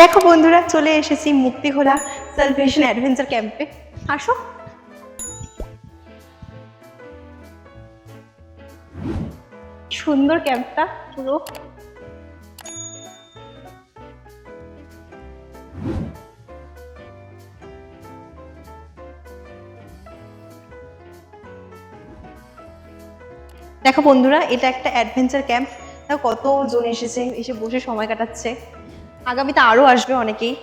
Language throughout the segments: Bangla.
দেখো বন্ধুরা, চলে এসেছি মুক্তিখোলা সেলিব্রেশন অ্যাডভেঞ্চার ক্যাম্পে আসো। সুন্দর ক্যাম্পটা পুরো। দেখো বন্ধুরা, এটা একটা অ্যাডভেঞ্চার ক্যাম্প কত জন এসেছে, এসে বসে সময় কাটাচ্ছে। আগামীতে আরও আসবে অনেকেই।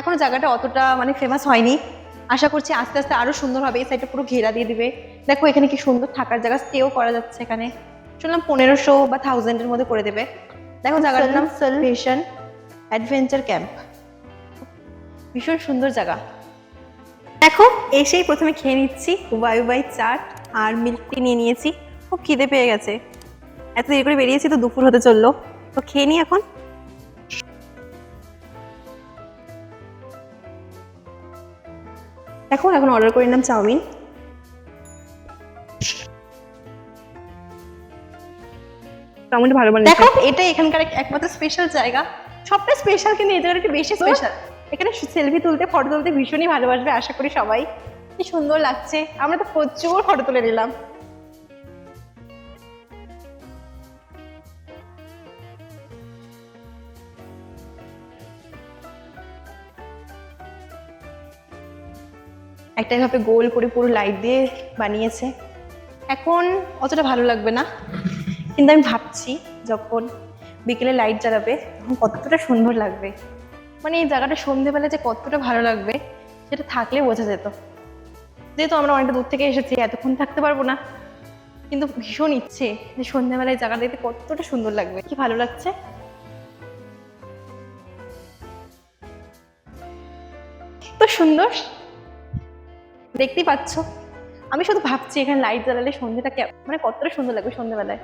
এখনও জায়গাটা অতটা মানে ফেমাস হয়নি। আশা করছি আস্তে আস্তে আরও সুন্দর হবে। এই সাইডটা পুরো ঘেরা দিয়ে দিবে। দেখো এখানে কি সুন্দর থাকার জায়গা। স্টেও করা যাচ্ছে এখানে। শুনলাম পনেরোশো বা থাউজেন্ডের মধ্যে করে দেবে। দেখো জায়গাটার নাম সেলভেশন অ্যাডভেঞ্চার ক্যাম্প ভীষণ সুন্দর জায়গা। দেখো এসেই প্রথমে খেয়ে নিচ্ছি ওয়াই বাই চাট আর মিল্ক টি নিয়ে নিয়েছি। খুব খিদে পেয়ে গেছে। এত দেরি করে বেরিয়েছি তো দুপুর হতে চলল। তো খেয়ে নি এখন। দেখো এখন অর্ডার করে নিলাম চাউমিন। চাউমিনটা ভালো বানিয়েছে। দেখো এটা এখানকার একমাত্র স্পেশাল জায়গা। সবটা স্পেশাল কিন্তু এদের একটু বেশি স্পেশাল এখানে সেলফি তুলতে ফটো তুলতে ভীষণই ভালোবাসবে আশা করি সবাই। কি সুন্দর লাগছে। আমরা তো প্রচুর ফটো তুলে নিলাম। একটা এভাবে গোল করে পুরো লাইট দিয়ে বানিয়েছে। এখন অতটা ভালো লাগবে না। কিন্তু আমি ভাবছি যখন বিকেলে লাইট জ্বালাবে, তখন কতটা সুন্দর লাগবে। মানে এই জায়গাটা সন্ধেবেলা যে কতটা ভালো লাগবে, সেটা থাকলে বোঝা যেত। যেহেতু আমরা অনেকটা দূর থেকে এসেছি, এতক্ষণ থাকতে পারব না। কিন্তু ভীষণ ইচ্ছে যে সন্ধ্যাবেলায় জায়গা দেখতে কতটা সুন্দর লাগবে। কি ভালো লাগছে? তো সুন্দর। দেখতেই পাচ্ছ? আমি শুধু ভাবছি এখানে লাইট জ্বালালে সন্ধ্যেটা মানে কতটা সুন্দর লাগবে সন্ধ্যেবেলায়।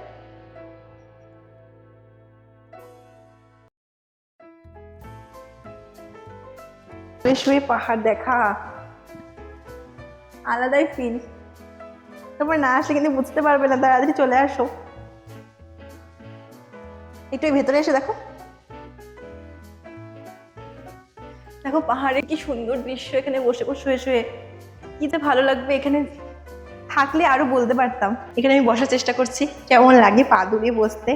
শুয়ে পাহাড় দেখা। আলাদাই ফিল তারপর না আসলে কিন্তু বুঝতে পারবে না, তাড়াতাড়ি চলে আসো। একটু ভেতরে এসে দেখো। দেখো পাহাড়ে কি সুন্দর দৃশ্য এখানে বসে বসে শুয়ে শুয়ে। কি ভালো লাগবে, এখানে থাকলে আরও বলতে পারতাম। এখানে আমি বসার চেষ্টা করছি, কেমন লাগে পা দুলিয়ে বসতে?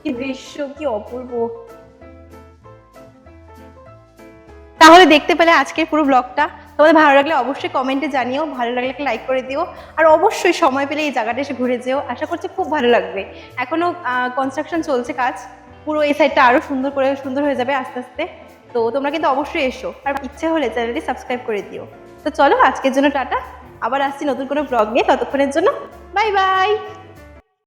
কি দৃশ্য, কি অপূর্ব। তাহলে দেখতে পেলে আজকের পুরো ব্লগটা। তোমাদের ভালো লাগলে অবশ্যই কমেন্টে জানিও, ভালো লাগলে একটা লাইক করে দিও, আর অবশ্যই সময় পেলে এই জায়গাটা এসে ঘুরে যেও। আশা করছি খুব ভালো লাগবে। এখনও কনস্ট্রাকশন চলছে কাজ। পুরো এই সাইডটা আরও সুন্দর করে সুন্দর হয়ে যাবে আস্তে আস্তে। তো তোমরা কিন্তু অবশ্যই এসো। আর ইচ্ছে হলে চ্যানেলটি সাবস্ক্রাইব করে দিও। তো চলো আজকের জন্য টাটা। আবার আসছি নতুন কোনো ব্লগ নিয়ে। ততক্ষণের জন্য বাই বাই